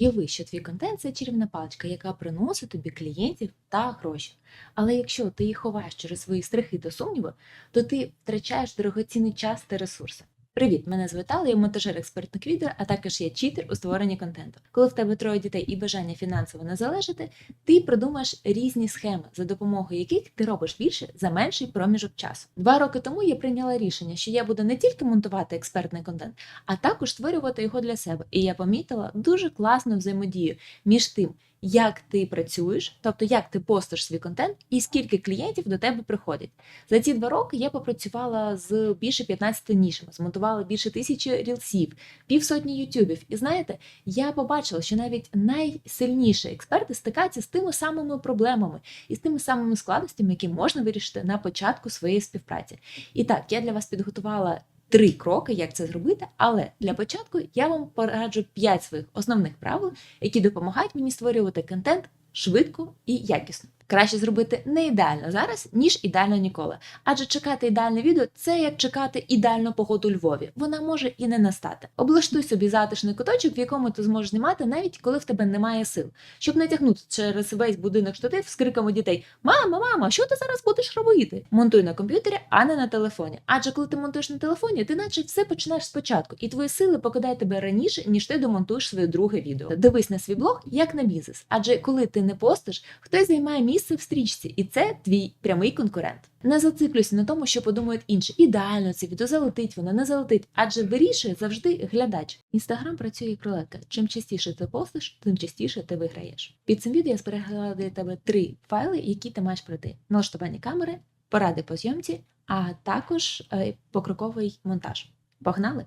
Уяви, що твій контент це чарівна паличка, яка приносить тобі клієнтів та гроші. Але якщо ти їх ховаєш через свої страхи та сумніви, то ти втрачаєш дорогоцінний час та ресурси. Привіт, мене звати Алла, я монтажер експертних відео, а також я читер у створенні контенту. Коли в тебе троє дітей і бажання фінансово не залежати, ти придумаєш різні схеми, за допомогою яких ти робиш більше за менший проміжок часу. Два роки тому я прийняла рішення, що я буду не тільки монтувати експертний контент, а також створювати його для себе. І я помітила дуже класну взаємодію між тим, як ти працюєш, тобто як ти постиш свій контент, і скільки клієнтів до тебе приходять. За ці два роки я попрацювала з більше 15 нішами, змонтувала більше тисячі рілсів, півсотні ютюбів. І знаєте, я побачила, що навіть найсильніші експерти стикаються з тими самими проблемами і з тими самими складностями, які можна вирішити на початку своєї співпраці. І так, я для вас підготувала. Три кроки, як це зробити, але для початку я вам пораджу 5 своїх основних правил, які допомагають мені створювати контент швидко і якісно. Краще зробити не ідеально зараз, ніж ідеально ніколи. Адже чекати ідеальне відео це як чекати ідеальну погоду у Львові. Вона може і не настати. Облаштуй собі затишний куточок, в якому ти зможеш знімати, навіть коли в тебе немає сил, щоб не тягнути через весь будинок штатив з криками дітей: Мама, мама, що ти зараз будеш робити? Монтуй на комп'ютері, а не на телефоні. Адже коли ти монтуєш на телефоні, ти наче все починаєш спочатку, і твої сили покидають тебе раніше, ніж ти домонтуєш своє друге відео. Дивись на свій блог як на бізнес. Адже коли ти не постиш, хтось займає місце в стрічці, і це твій прямий конкурент. Не зациклюйся на тому, що подумають інші. Ідеально це відео залетить, воно не залетить, адже вирішує завжди глядач. Інстаграм працює як рулетка. Чим частіше ти постиш, тим частіше ти виграєш. Під цим відео я зберегла для тебе три файли, які ти маєш пройти: налаштування камери, поради по зйомці, а також е, покроковий монтаж. Погнали!